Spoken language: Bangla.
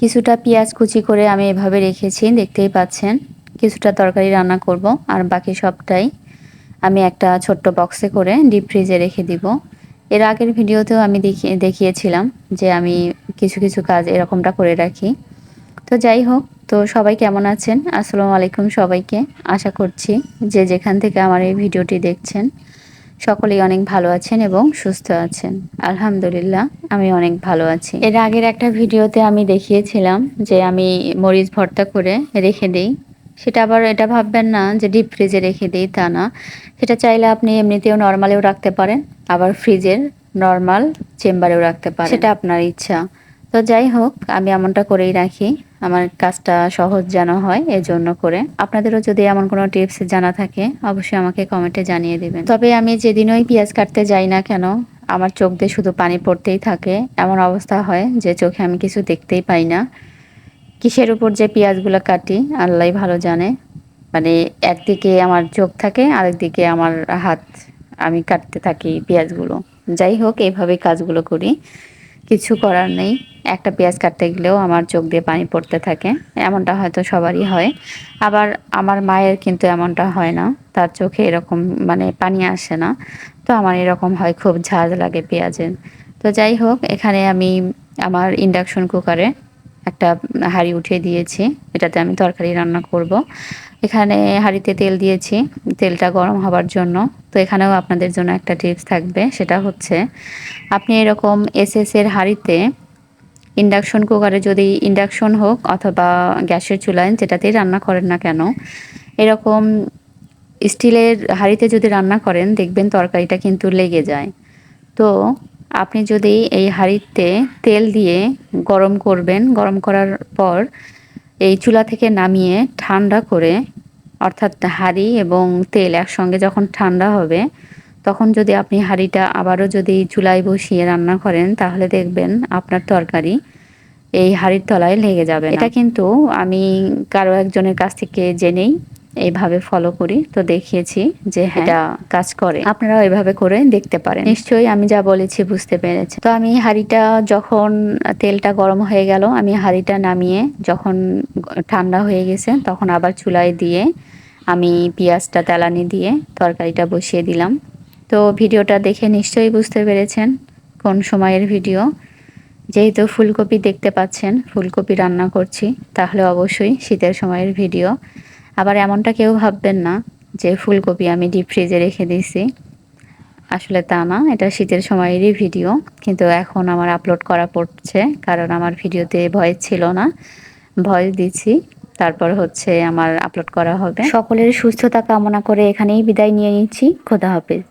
কিছুটা পেঁয়াজ কুচি করে আমি এভাবে রেখেছি, দেখতেই পাচ্ছেন। কিছুটা তরকারি রান্না করব, আর বাকি সবটাই আমি একটা ছোট্ট বক্সে করে ডিপ ফ্রিজে রেখে দিব। এর আগের ভিডিওতেও আমি দেখিয়ে দেখিয়েছিলাম যে আমি কিছু কিছু কাজ এরকমটা করে রাখি। তো যাই হোক, তো সবাই কেমন আছেন? আসসালামু আলাইকুম সবাইকে। আশা করছি যে যেখান থেকে আমার এই ভিডিওটি দেখছেন সকলেই অনেক ভালো আছেন এবং সুস্থ আছেন। আলহামদুলিল্লাহ, আমি অনেক ভালো আছি। এর আগের একটা ভিডিওতে আমি দেখিয়েছিলাম যে আমি মরিচ ভর্তা করে রেখে দিই। সেটা আবার এটা ভাববেন না যে ডিপ ফ্রিজে রেখে দিই, তা না। সেটা চাইলে আপনি এমনিতেও নর্মালেও রাখতে পারেন, আবার ফ্রিজের নর্মাল চেম্বারেও রাখতে পারেন। সেটা আপনার ইচ্ছা। তো যাই হোক, আমি এমনটা করেই রাখি। আমার কাজটা সহজ যেন হয়, এজন্য করে। আপনাদেরও যদি এমন কোনো টিপস জানা থাকে, অবশ্যই আমাকে কমেন্টে জানিয়ে দেবেন। তবে আমি যেদিনই পেঁয়াজ কাটতে যাই না কেন, আমার চোখ দিয়ে শুধু পানি পড়তেই থাকে। এমন অবস্থা হয় যে চোখে আমি কিছু দেখতেই পাই না। কিসের উপর যে পেঁয়াজগুলো কাটি, আল্লাহ ভালো জানে। মানে একদিকে আমার চোখ থাকে, আরেকদিকে আমার হাত। আমি কাটতে থাকি পেঁয়াজগুলো। যাই হোক এইভাবে কাজগুলো করি। কিছু করার নেই। একটা পেঁয়াজ কাটতে গেলেও আমার চোখ দিয়ে পানি পড়তে থাকে। এমনটা হয়তো সবারই হয়। আবার আমার মায়ের কিন্তু এমনটা হয় না। তার চোখে এরকম মানে পানি আসে না। তো আমার এরকম হয়, খুব ঝাঁজ লাগে পেঁয়াজের। তো যাই হোক, এখানে আমি আমার ইন্ডাকশন কুকারে একটা হাঁড়ি উঠিয়ে দিয়েছি। এটাতে আমি তরকারি রান্না করব। এখানে হাঁড়িতে তেল দিয়েছি। তেলটা গরম হবার জন্য। তো এখানেও আপনাদের জন্য একটা টিপস থাকবে। সেটা হচ্ছে, আপনি এরকম এসএস এর হাঁড়িতে ইন্ডাকশন কুকারে যদি ইন্ডাকশন হোক অথবা গ্যাসের চুলায় যেটাতেই রান্না করেন না কেন, এরকম স্টিলের হাঁড়িতে যদি রান্না করেন, দেখবেন তরকারিটা কিন্তু লেগে যায়। তো আপনি যদি এই হাঁড়িতে তেল দিয়ে গরম করবেন, গরম করার পর এই চুলা থেকে নামিয়ে ঠান্ডা করে, অর্থাৎ হাঁড়ি এবং তেল একসঙ্গে যখন ঠান্ডা হবে তখন যদি আপনি হাঁড়িটা আবারও যদি চুলায় বসিয়ে রান্না করেন তাহলে দেখবেন আপনার তরকারি এই হাঁড়ির তলায় লেগে যাবে এটা কিন্তু আমি কারও একজনের কাছ থেকে জেনেই এইভাবে ফলো করি তো দেখিয়েছি যে হ্যাঁ এটা কাজ করে। আপনারা এভাবে করে দেখতে পারেন। নিশ্চয়ই আমি যা বলেছি বুঝতে পেরেছি। তো আমি হাঁড়িটা যখন তেলটা গরম হয়ে গেল আমি হাঁড়িটা নামিয়ে যখন ঠান্ডা হয়ে গেছে তখন আবার চুলায় দিয়ে আমি পেঁয়াজটা তেলানি দিয়ে তরকারিটা বসিয়ে দিলাম। তো ভিডিওটা দেখে নিশ্চয়ই বুঝতে পেরেছেন কোন সময়ের ভিডিও। যেহেতু ফুলকপি দেখতে পাচ্ছেন, ফুলকপি রান্না করছি, তাহলে অবশ্যই শীতের সময়ের ভিডিও। আবার এমনটা কেউ ভাববেন না যে ফুলকপি আমি ডিপ ফ্রিজে রেখে দিয়েছি। আসলে তা না, এটা শীতের সময়েরই ভিডিও, কিন্তু এখন আমার আপলোড করা পড়ছে, কারণ আমার ভিডিওতে ভয়েস ছিল না। ভয়েস দিচ্ছি, তারপর হচ্ছে আমার আপলোড করা হবে। সকলের সুস্থতা কামনা করে এখানেই বিদায় নিয়ে নিচ্ছি। খোদা হাফেজ।